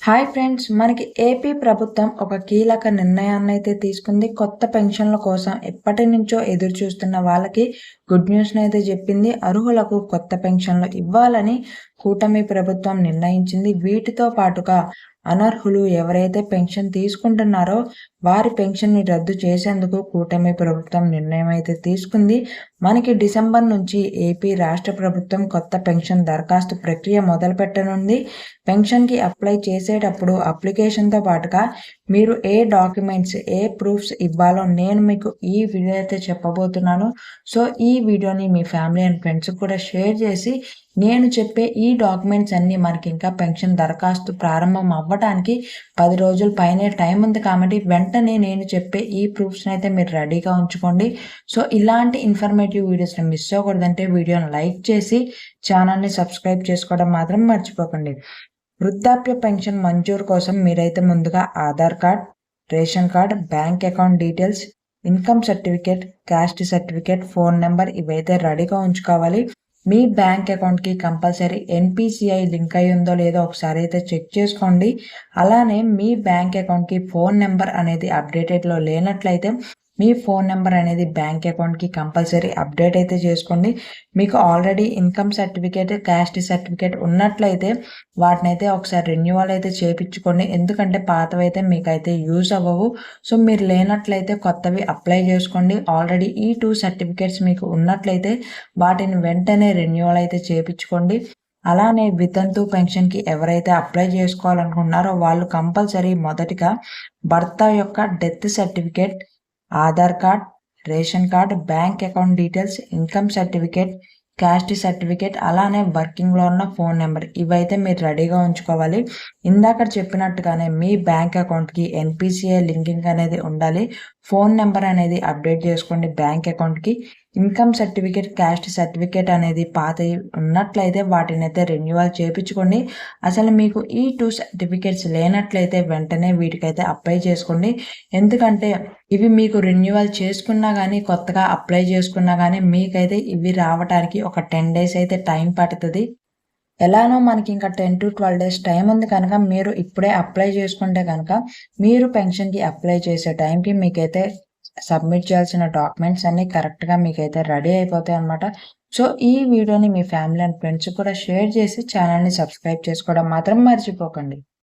Hi friends మనకి AP ప్రభుత్వం ఒక కీలక నిర్ణయాన్ని అయితే తీసుకుంది. కొత్త పెన్షన్ల కోసం ఎప్పటి నుంచో ఎదురు చూస్తున్న వాళ్ళకి గుడ్ న్యూస్ అయితే చెప్పింది. అర్హులకు కొత్త పెన్షన్లు ఇవ్వాలని కూటమి ప్రభుత్వం నిర్ణయించింది. వీటితో పాటుగా అనర్హులు ఎవరైతే పెన్షన్ తీసుకుంటున్నారో వారి పెన్షన్ని రద్దు చేసేందుకు కూటమి ప్రభుత్వం నిర్ణయం అయితే తీసుకుంది. మనకి డిసెంబర్ నుంచి ఏపీ రాష్ట్ర ప్రభుత్వం కొత్త పెన్షన్ దరఖాస్తు ప్రక్రియ మొదలు పెట్టనుంది పెన్షన్కి అప్లై చేసేటప్పుడు అప్లికేషన్తో పాటుగా మీరు ఏ డాక్యుమెంట్స్ ఏ ప్రూఫ్స్ ఇవ్వాలో నేను మీకు ఈ వీడియో అయితే చెప్పబోతున్నాను. సో ఈ వీడియోని మీ ఫ్యామిలీ అండ్ ఫ్రెండ్స్ కూడా షేర్ చేసి నేను చెప్పే ఈ డాక్యుమెంట్స్ అన్నీ మనకి ఇంకా పెన్షన్ దరఖాస్తు ప్రారంభం అవ్వడానికి పది రోజుల పైనే టైం ఉంది కాబట్టి వెంటనే నేను చెప్పే ఈ ప్రూఫ్స్ని అయితే మీరు రెడీగా ఉంచుకోండి. సో ఇలాంటి ఇన్ఫర్మేటివ్ వీడియోస్ని మిస్ అవ్వకూడదంటే వీడియోని లైక్ చేసి ఛానల్ని సబ్స్క్రైబ్ చేసుకోవడం మాత్రం మర్చిపోకండి. వృద్ధాప్య పెన్షన్ మంజూరు కోసం మీరైతే ముందుగా Aadhaar card ration card bank account details income certificate caste certificate phone number ఇవైతే రెడీగా ఉంచుకోవాలి. మీ బ్యాంక్ అకౌంట్కి compulsory N P C I link అయి ఉందో లేదో ఒకసారి అయితే చెక్ చేసుకోండి. అలానే మీ బ్యాంక్ అకౌంట్కి ఫోన్ నెంబర్ అనేది అప్డేటెడ్లో లేనట్లయితే మీ ఫోన్ నెంబర్ అనేది బ్యాంక్ అకౌంట్కి కంపల్సరీ అప్డేట్ అయితే చేసుకోండి. మీకు already income certificate caste certificate ఉన్నట్లయితే వాటిని అయితే ఒకసారి రెన్యువల్ అయితే చేపించుకోండి. ఎందుకంటే పాతవైతే అయితే మీకైతే యూజ్ అవ్వవు. సో మీరు లేనట్లయితే కొత్తవి అప్లై చేసుకోండి. ఆల్రెడీ ఈ టూ సర్టిఫికేట్స్ మీకు ఉన్నట్లయితే వాటిని వెంటనే రెన్యువల్ అయితే చేయించుకోండి అలానే వితంతు పెన్షన్కి ఎవరైతే అప్లై చేసుకోవాలనుకున్నారో వాళ్ళు కంపల్సరీ మొదటిగా భర్త యొక్క death certificate Aadhaar card ration card bank account details income certificate caste certificate అలానే వర్కింగ్లో ఉన్న ఫోన్ నెంబర్ ఇవైతే మీరు రెడీగా ఉంచుకోవాలి. ఇందాక చెప్పినట్టుగానే మీ బ్యాంక్ అకౌంట్కి ఎన్పిసిఐ లింకింగ్ అనేది ఉండాలి. ఫోన్ నెంబర్ అనేది అప్డేట్ చేసుకోండి బ్యాంక్ అకౌంట్కి ఇన్కమ్ సర్టిఫికేట్ క్యాస్ట్ సర్టిఫికేట్ అనేది పాత ఉన్నట్లయితే వాటిని అయితే రెన్యువల్ చేయించుకోండి అసలు మీకు ఈ టూ సర్టిఫికేట్స్ లేనట్లయితే వెంటనే వీటికైతే అప్లై చేసుకోండి. ఎందుకంటే ఇవి మీకు రెన్యువల్ చేసుకున్నా కానీ కొత్తగా అప్లై చేసుకున్నా కానీ మీకైతే ఇవి రావడానికి ఒక టెన్ డేస్ అయితే టైం పడుతుంది. ఎలానో మనకి ఇంకా ten to twelve days time ఉంది కనుక మీరు ఇప్పుడే అప్లై చేసుకుంటే కనుక మీరు పెన్షన్కి అప్లై చేసే టైంకి మీకైతే సబ్మిట్ చేయాల్సిన డాక్యుమెంట్స్ అన్నీ కరెక్ట్గా మీకైతే రెడీ అయిపోతాయి అనమాట సో ఈ వీడియోని మీ ఫ్యామిలీ అండ్ ఫ్రెండ్స్ కూడా షేర్ చేసి ఛానల్ని సబ్స్క్రైబ్ చేసుకోవడం మాత్రం మర్చిపోకండి.